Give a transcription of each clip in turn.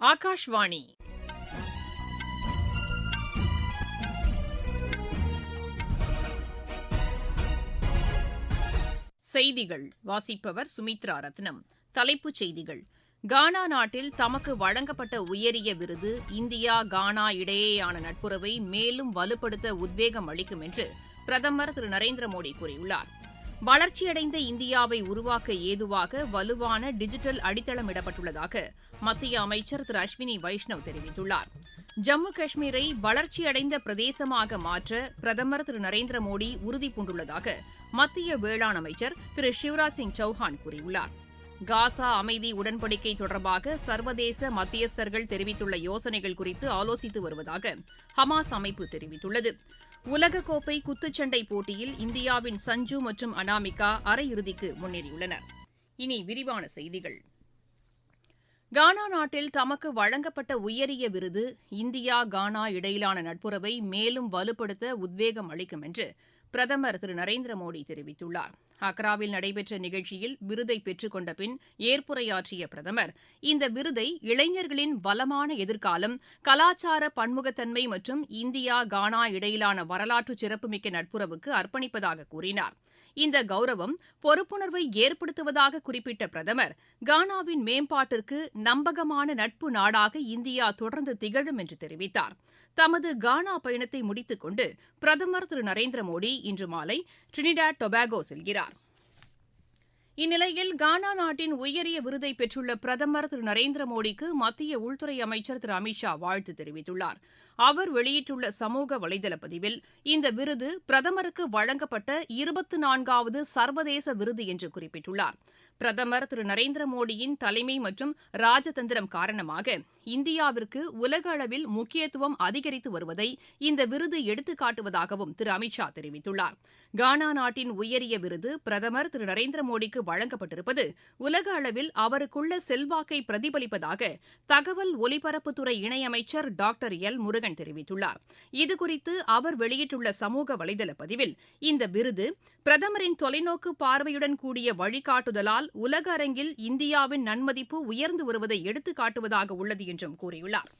ஆகாஷ்வாணி. செய்திகள். வாசிப்பவர் சுமித்ரா ரத்னம். தலைப்புச் செய்திகள். கானா நாட்டில் தமக்கு வழங்கப்பட்ட உயரிய விருது இந்தியா கானா இடையேயான நட்புறவை மேலும் வலுப்படுத்த உத்வேகம் அளிக்கும் என்று பிரதமர் திரு நரேந்திர மோடி கூறியுள்ளார். வளர்ச்சியடைந்த இந்தியாவை உருவாக்க ஏதுவாக வலுவான டிஜிட்டல் அடித்தளமிடப்பட்டுள்ளதாக மத்திய அமைச்சர் திரு அஸ்வினி வைஷ்ணவ் தெரிவித்துள்ளார். ஜம்மு காஷ்மீரை வளர்ச்சியடைந்த பிரதேசமாக மாற்ற பிரதமர் திரு நரேந்திர மோடி உறுதிபூண்டுள்ளதாக மத்திய வேளாண் அமைச்சர் திரு சிவராஜ் சிங் சௌஹான் கூறியுள்ளார். காசா அமைதி உடன்படிக்கை தொடர்பாக சர்வதேச மத்தியஸ்தர்கள் தெரிவித்துள்ள யோசனைகள் குறித்து ஆலோசித்து வருவதாக ஹமாஸ் அமைப்பு தெரிவித்துள்ளது. உலகக்கோப்பை குத்துச்சண்டை போட்டியில் இந்தியாவின் சஞ்சு மற்றும் அனாமிகா அரையிறுதிக்கு முன்னேறியுள்ளனர். இனி விரிவான செய்திகள். கானா நாட்டில் தமக்கு வழங்கப்பட்ட உயரிய விருது இந்தியா கானா இடையிலான நட்புறவை மேலும் வலுப்படுத்த உத்வேகம் அளிக்கும் என்று பிரதமர் திரு நரேந்திர மோடி தெரிவித்துள்ளார். அக்ராவில் நடைபெற்ற நிகழ்ச்சியில் விருதை பெற்றுக் கொண்ட பின் ஏற்புரையாற்றிய பிரதமர் இந்த விருதை இளைஞர்களின் வளமான எதிர்காலம் கலாச்சார பன்முகத்தன்மை மற்றும் இந்தியா கானா இடையிலான வரலாற்று சிறப்புமிக்க நட்புறவுக்கு அர்ப்பணிப்பதாக கூறினார். இந்த கௌரவம் பொறுப்புணர்வை ஏற்படுத்துவதாக குறிப்பிட்ட பிரதமர் கானாவின் மேம்பாட்டிற்கு நம்பகமான நட்பு நாடாக இந்தியா தொடர்ந்து திகழும் என்று தெரிவித்தார். தமது கானா பயணத்தை முடித்துக் கொண்டு பிரதமர் திரு நரேந்திர மோடி இன்று மாலை டிரினிடாட் டொபாகோ செல்கிறார். இந்நிலையில் கானா நாட்டின் உயரிய விருதை பெற்றுள்ள பிரதமர் திரு நரேந்திர மோடிக்கு மத்திய உள்துறை அமைச்சர் திரு அமித் ஷா வாழ்த்து தெரிவித்துள்ளார். அவர் வெளியிட்டுள்ள சமூக வலைதள பதிவில் இந்த விருது பிரதமருக்கு வழங்கப்பட்ட இருபத்து நான்காவது சர்வதேச விருது என்று குறிப்பிட்டுள்ளார். பிரதமர் திரு நரேந்திர மோடியின் தலைமை மற்றும் ராஜதந்திரம் காரணமாக இந்தியாவிற்கு உலக அளவில் முக்கியத்துவம் அதிகரித்து வருவதை இந்த விருது எடுத்துக்காட்டுவதாகவும் திரு அமித் ஷா தெரிவித்துள்ளார். கானா நாட்டின் உயரிய விருது பிரதமர் திரு நரேந்திர மோடிக்கு வழங்கப்பட்டிருப்பது உலக அளவில் அவருக்குள்ள செல்வாக்கை பிரதிபலிப்பதாக தகவல் ஒலிபரப்புத்துறை இணையமைச்சர் டாக்டர் எல் முருகன் தெரிவித்துள்ளார். இதுகுறித்து அவர் வெளியிட்டுள்ள சமூக வலைதள பதிவில் இந்த விருது பிரதமரின் தொலைநோக்கு பார்வையுடன் கூடிய வழிகாட்டுதலால் உலக அரங்கில் இந்தியாவின் நன்மதிப்பு உயர்ந்து வருவதை எடுத்துக்காட்டுவதாக உள்ளது என்றும் கூறியுள்ளார்.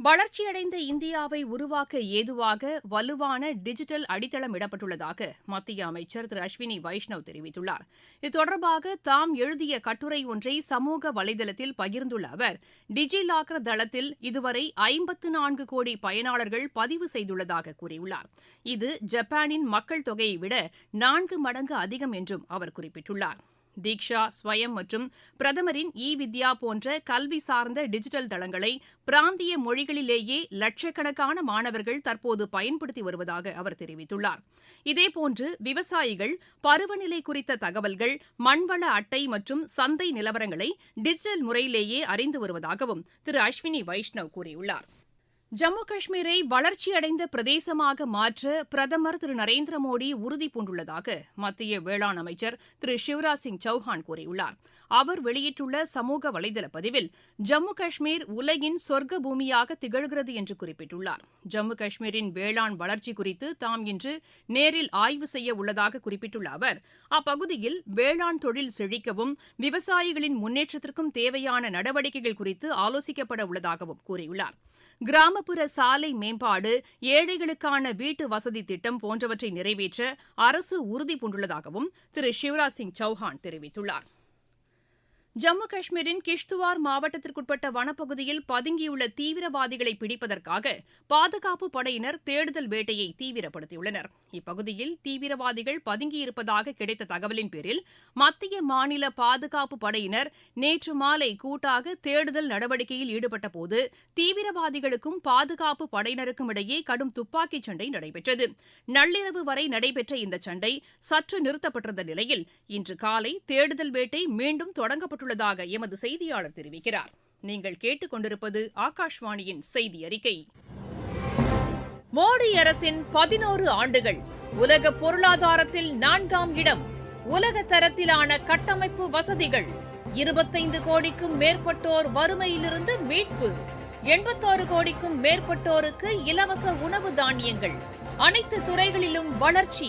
வளர்ச்சியடைந்த இந்தியாவை உருவாக்க ஏதுவாக வலுவான டிஜிட்டல் அடித்தளம் இடப்பட்டுள்ளதாக மத்திய அமைச்சர் திரு அஸ்வினி வைஷ்ணவ் தெரிவித்துள்ளார். இது தொடர்பாக தாம் எழுதிய கட்டுரை ஒன்றை சமூக வலைதளத்தில் பகிர்ந்துள்ள அவர் டிஜி லாக்கர் தளத்தில் இதுவரை ஐம்பத்து நான்கு கோடி பயனாளர்கள் பதிவு செய்துள்ளதாக கூறியுள்ளார். இது ஜப்பானின் மக்கள் தொகையை விட நான்கு மடங்கு அதிகம் என்றும் அவர் குறிப்பிட்டுள்ளார். தீக்ஷா ஸ்வயம் மற்றும் பிரதமரின் இ வித்யா போன்ற கல்வி சார்ந்த டிஜிட்டல் தளங்களை பிராந்திய மொழிகளிலேயே லட்சக்கணக்கான மாணவர்கள் தற்போது பயன்படுத்தி வருவதாக அவர் தெரிவித்துள்ளார். இதேபோன்று விவசாயிகள் பருவநிலை குறித்த தகவல்கள் மண்வள அட்டை மற்றும் சந்தை நிலவரங்களை டிஜிட்டல் முறையிலேயே அறிந்து வருவதாகவும் திரு அஸ்வினி வைஷ்ணவ் கூறியுள்ளார். ஜம்மு காஷ்மீரை வளர்ச்சியடைந்த பிரதேசமாக மாற்ற பிரதமர் திரு நரேந்திர மோடி உறுதிபூண்டுள்ளதாக மத்திய வேளாண் அமைச்சர் திரு சிவராஜ் சிங் சௌஹான் கூறியுள்ளார். அவர் வெளியிட்டுள்ள சமூக வலைதள பதிவில் ஜம்மு காஷ்மீர் உலகின் சொர்க்க பூமியாக திகழ்கிறது என்று குறிப்பிட்டுள்ளார். ஜம்மு காஷ்மீரின் வேளாண் வளர்ச்சி குறித்து தாம் இன்று நேரில் ஆய்வு செய்ய உள்ளதாக குறிப்பிட்டுள்ள அவர் அப்பகுதியில் வேளாண் தொழில் செழிக்கவும் விவசாயிகளின் முன்னேற்றத்திற்கும் தேவையான நடவடிக்கைகள் குறித்து ஆலோசிக்கப்பட உள்ளதாகவும் கூறியுள்ளார். கிராமப்புற சாலை மேம்பாடு ஏழைகளுக்கான வீட்டு வசதி திட்டம் போன்றவற்றை நிறைவேற்ற அரசு உறுதிபூண்டுள்ளதாகவும் திரு. சிவராஜ் சிங் சௌஹான் தெரிவித்துள்ளார். ஜம்மு காஷ்மீரின் கிஷ்துவார் மாவட்டத்திற்குட்பட்ட வனப்பகுதியில் பதுங்கியுள்ள தீவிரவாதிகளை பிடிப்பதற்காக பாதுகாப்பு படையினர் தேடுதல் வேட்டையை தீவிரப்படுத்தியுள்ளனர். இப்பகுதியில் தீவிரவாதிகள் பதுங்கியிருப்பதாக கிடைத்த தகவலின் பேரில் மத்திய மாநில பாதுகாப்பு படையினர் நேற்று மாலை கூட்டாக தேடுதல் நடவடிக்கையில் ஈடுபட்டபோது தீவிரவாதிகளுக்கும் பாதுகாப்பு படையினருக்கும் இடையே கடும் துப்பாக்கிச் சண்டை நடைபெற்றது. நள்ளிரவு வரை நடைபெற்ற இந்த சண்டை சற்று நிறுத்தப்பட்டிருந்த நிலையில் இன்று காலை தேடுதல் வேட்டை மீண்டும் தொடங்கப்பட்டு செய்யப்பட்டுள்ளதாக எமது செய்தியாளர் தெரிவிக்கிறார். நீங்கள் கேட்டுக்கொண்டிருப்பது ஆகாஷ்வாணியின் செய்தி அறிக்கை மோடி அரசின் பதினோரு ஆண்டுகள் உலக பொருளாதாரத்தில் நான்காம் இடம் உலக தரத்திலான கட்டமைப்பு வசதிகள் இருபத்தைந்து கோடிக்கும் மேற்பட்டோர் வறுமையிலிருந்து மீட்பு எண்பத்தாறு கோடிக்கும் மேற்பட்டோருக்கு இலவச உணவு தானியங்கள் அனைத்து துறைகளிலும் வளர்ச்சி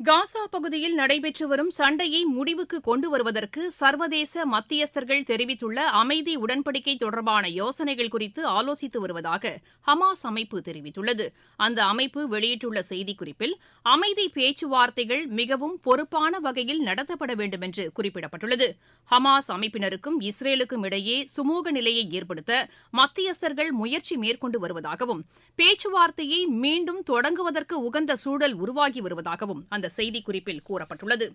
காசா பகுதியில் நடைபெற்று வரும் சண்டையை முடிவுக்கு கொண்டு வருவதற்கு சர்வதேச மத்தியஸ்தர்கள் தெரிவித்துள்ள அமைதி உடன்படிக்கை தொடர்பான யோசனைகள் குறித்து ஆலோசித்து வருவதாக ஹமாஸ் அமைப்பு தெரிவித்துள்ளது. அந்த அமைப்பு வெளியிட்டுள்ள செய்திக்குறிப்பில் அமைதி பேச்சுவார்த்தைகள் மிகவும் பொறுப்பான வகையில் நடத்தப்பட வேண்டும் என்று குறிப்பிடப்பட்டுள்ளது. ஹமாஸ் அமைப்பினருக்கும் இஸ்ரேலுக்கும் இடையே சுமூக நிலையை ஏற்படுத்த மத்தியஸ்தர்கள் முயற்சி மேற்கொண்டு வருவதாகவும் பேச்சுவார்த்தையை மீண்டும் தொடங்குவதற்கு உகந்த சூழல் உருவாகி வருவதாகவும் அந்த செய்திக்குறிப்பில் கூறப்பட்டுள்ளது.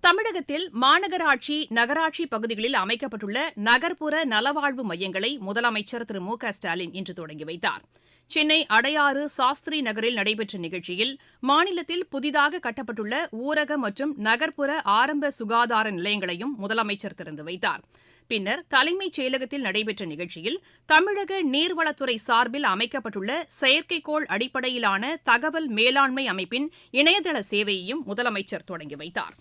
தமிழகத்தில் மாநகராட்சி நகராட்சி பகுதிகளில் அமைக்கப்பட்டுள்ள நகர்ப்புற நலவாழ்வு மையங்களை முதலமைச்சர் திரு மு க ஸ்டாலின் இன்று தொடங்கி வைத்தார். சென்னை அடையாறு சாஸ்திரி நகரில் நடைபெற்ற நிகழ்ச்சியில் மாநிலத்தில் புதிதாக கட்டப்பட்டுள்ள ஊரக மற்றும் நகர்ப்புற ஆரம்ப சுகாதார நிலையங்களையும் முதலமைச்சர் திறந்து வைத்தார். பின்னர் தலைமைச் செயலகத்தில் நடைபெற்ற நிகழ்ச்சியில் தமிழக நீர்வளத்துறை சார்பில் அமைக்கப்பட்டுள்ள செயற்கைக்கோள் அடிப்படையிலான தகவல் மேலாண்மை அமைப்பின் இணையதள சேவையையும் முதலமைச்சர் தொடங்கி வைத்தார்.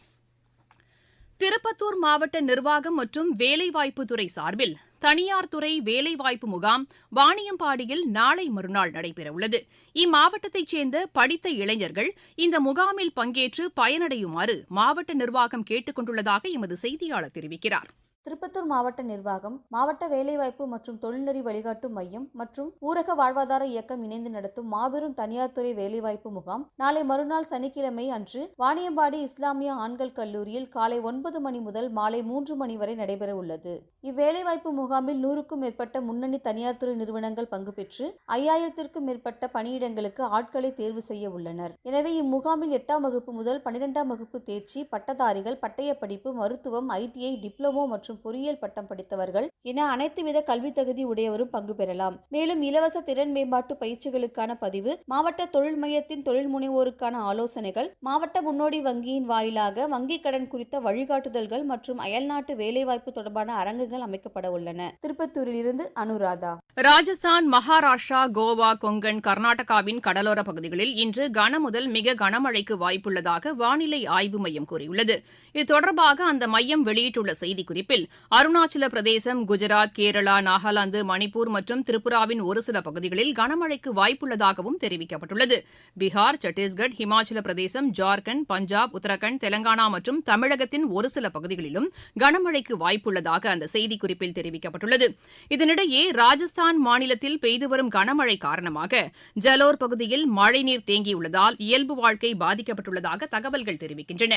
திருப்பத்தூர் மாவட்ட நிர்வாகம் மற்றும் வேலைவாய்ப்புத்துறை சார்பில் தனியார் துறை வேலைவாய்ப்பு முகாம் வாணியம்பாடியில் நாளை மறுநாள் நடைபெறவுள்ளது. இம்மாவட்டத்தைச் சேர்ந்த படித்த இளைஞர்கள் இந்த முகாமில் பங்கேற்று பயனடையுமாறு மாவட்ட நிர்வாகம் கேட்டுக் கொண்டுள்ளதாக எமது செய்தியாளர் தெரிவிக்கிறார். திருப்பத்தூர் மாவட்ட நிர்வாகம் மாவட்ட வேலைவாய்ப்பு மற்றும் தொழில்நெறி வழிகாட்டும் மையம் மற்றும் ஊரக வாழ்வாதார இயக்கம் இணைந்து நடத்தும் மாபெரும் தனியார் துறை வேலைவாய்ப்பு முகாம் நாளை மறுநாள் சனிக்கிழமை அன்று வாணியம்பாடி இஸ்லாமிய ஆண்கள் கல்லூரியில் காலை ஒன்பது மணி முதல் மாலை மூன்று மணி வரை நடைபெற உள்ளது. இவ்வேலைவாய்ப்பு முகாமில் நூறுக்கும் மேற்பட்ட முன்னணி தனியார் துறை நிறுவனங்கள் பங்கு பெற்று ஐயாயிரத்திற்கும் மேற்பட்ட பணியிடங்களுக்கு ஆட்களை தேர்வு செய்ய உள்ளனர். எனவே இம்முகாமில் எட்டாம் வகுப்பு முதல் பனிரெண்டாம் வகுப்பு தேர்ச்சி பட்டதாரிகள் பட்டய படிப்பு மருத்துவம் ஐடிஐ டிப்ளமோ மற்றும் பொறியியல் பட்டம் படித்தவர்கள் என அனைத்து வித கல்வி தகுதி உடையவரும் பங்கு பெறலாம். மேலும் இலவச திறன் மேம்பாட்டு பயிற்சிகளுக்கான பதிவு மாவட்ட தொழில் மையத்தின் தொழில் முனைவோருக்கான ஆலோசனைகள் மாவட்ட முன்னோடி வங்கியின் வாயிலாக வங்கிக் கடன் குறித்த வழிகாட்டுதல்கள் மற்றும் அயல்நாட்டு வேலைவாய்ப்பு தொடர்பான அரங்குகள் அமைக்கப்பட உள்ளன. திருப்பத்தூரில் இருந்து அனுராதா. ராஜஸ்தான் மகாராஷ்டிரா கோவா கொங்கன் கர்நாடகாவின் கடலோர பகுதிகளில் இன்று கனமுதல் மிக கனமழைக்கு வாய்ப்புள்ளதாக வானிலை ஆய்வு மையம் கூறியுள்ளது. இது தொடர்பாக அந்த மையம் வெளியிட்டுள்ள செய்திக்குறிப்பில் அருணாச்சல பிரதேசம் குஜராத் கேரளா நாகாலாந்து மணிப்பூர் மற்றும் திரிபுராவின் ஒரு சில பகுதிகளில் கனமழைக்கு வாய்ப்புள்ளதாகவும் தெரிவிக்கப்பட்டுள்ளது. பீகார் சத்தீஸ்கர் ஹிமாச்சல பிரதேசம் ஜார்க்கண்ட் பஞ்சாப் உத்தரகாண்ட் தெலங்கானா மற்றும் தமிழகத்தின் ஒரு சில பகுதிகளிலும் கனமழைக்கு வாய்ப்புள்ளதாக அந்த செய்திக்குறிப்பில் தெரிவிக்கப்பட்டுள்ளது. இதனிடையே ராஜஸ்தான் மாநிலத்தில் பெய்து வரும் கனமழை காரணமாக ஜலோர் பகுதியில் மழைநீர் தேங்கியுள்ளதால் இயல்பு வாழ்க்கை பாதிக்கப்பட்டுள்ளதாக தகவல்கள் தெரிவிக்கின்றன.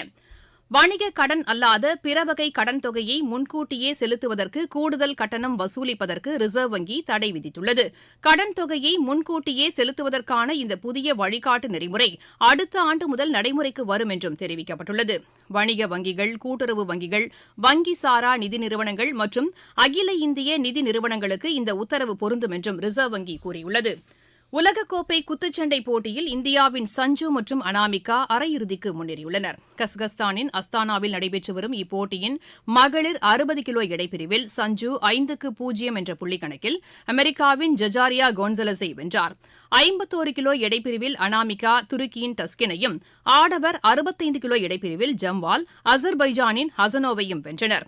வணிக கடன் அல்லாத பிற வகை கடன் தொகையை முன்கூட்டியே செலுத்துவதற்கு கூடுதல் கட்டணம் வசூலிப்பதற்கு ரிசர்வ் வங்கி தடை விதித்துள்ளது. கடன் தொகையை முன்கூட்டியே செலுத்துவதற்கான இந்த புதிய வழிகாட்டு நெறிமுறை அடுத்த ஆண்டு முதல் நடைமுறைக்கு வரும் என்றும் தெரிவிக்கப்பட்டுள்ளது. வணிக வங்கிகள் கூட்டுறவு வங்கிகள் வங்கி சாரா நிதி நிறுவனங்கள் மற்றும் அகில இந்திய நிதி நிறுவனங்களுக்கு இந்த உத்தரவு பொருந்தும் என்றும் ரிசர்வ் வங்கி கூறியுள்ளது. உலகக்கோப்பை குத்துச்சண்டை போட்டியில் இந்தியாவின் சஞ்சு மற்றும் அனாமிகா அரையிறுதிக்கு முன்னேறியுள்ளனர். கஸ்கஸ்தானின் அஸ்தானாவில் நடைபெற்று வரும் இப்போட்டியின் மகளிர் அறுபது கிலோ எடைப்பிரிவில் சஞ்சு ஐந்துக்கு பூஜ்ஜியம் என்ற புள்ளிக்கணக்கில் அமெரிக்காவின் ஜஜாரியா கோன்சலஸை வென்றார். ஐம்பத்தோரு கிலோ எடைப்பிரிவில் அனாமிகா துருக்கியின் டஸ்கினையும் ஆடவர் அறுபத்தைந்து கிலோ எடைப்பிரிவில் ஜம்வால் அசர்பைஜானின் ஹசனோவையும் வென்றனர்.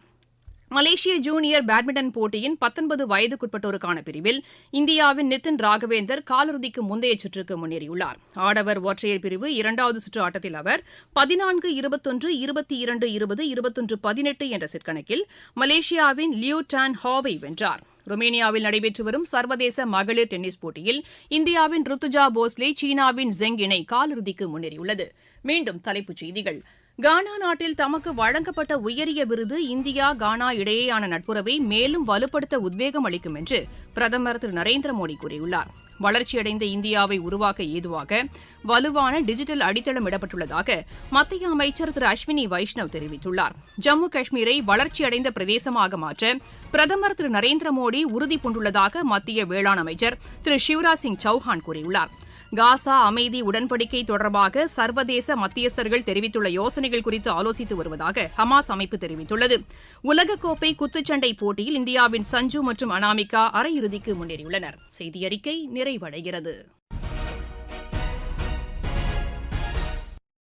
மலேசிய ஜூனியர் பேட்மிண்டன் போட்டியின் பத்தொன்பது வயதுக்குட்பட்டோருக்கான பிரிவில் இந்தியாவின் நிதின் ராகவேந்தர் காலிறுதிக்கு முந்தைய சுற்றுக்கு முன்னேறியுள்ளார். ஆடவர் ஒற்றையர் பிரிவு இரண்டாவது சுற்று ஆட்டத்தில் அவர் பதினான்கு இருபத்தொன்று இருபத்தி இரண்டு இருபது இருபத்தொன்று பதினெட்டு என்ற செட் கணக்கில் மலேசியாவின் லியூ டான் ஹாவை வென்றார். ருமேனியாவில் நடைபெற்று வரும் சர்வதேச மகளிர் டென்னிஸ் போட்டியில் இந்தியாவின் ருத்துஜா போஸ்லே சீனாவின் ஜெங் இணை காலிறுதிக்கு முன்னேறியுள்ளது. மீண்டும் தலைப்புச் செய்திகள். கானா நாட்டில் தமக்கு வழங்கப்பட்ட உயரிய விருது இந்தியா கானா இடையேயான நட்புறவை மேலும் வலுப்படுத்த உத்வேகம் அளிக்கும் என்று பிரதமர் திரு. நரேந்திர மோடி கூறியுள்ளார். வளர்ச்சியடைந்த இந்தியாவை உருவாக்க ஏதுவாக வலுவான டிஜிட்டல் அடித்தளம் இடப்பட்டுள்ளதாக மத்திய அமைச்சர் திரு. அஸ்வினி வைஷ்ணவ் தெரிவித்துள்ளார். ஜம்மு காஷ்மீரை வளர்ச்சியடைந்த பிரதேசமாக மாற்ற பிரதமர் திரு. நரேந்திர மோடி உறுதி பூண்டுள்ளதாக மத்திய வேளாண் அமைச்சர் திரு. சிவராஜ் சிங் சௌஹான் கூறியுள்ளார். காசா அமைதி உடன்படிக்கை தொடர்பாக சர்வதேச மத்தியஸ்தர்கள் தெரிவித்துள்ள யோசனைகள் குறித்து ஆலோசித்து வருவதாக ஹமாஸ் அமைப்பு தெரிவித்துள்ளது. உலகக்கோப்பை குத்துச்சண்டை போட்டியில் இந்தியாவின் சஞ்சு மற்றும் அனாமிகா அரையிறுதிக்கு முன்னேறியுள்ளனர். செய்தி அறிக்கை நிறைவடைகிறது.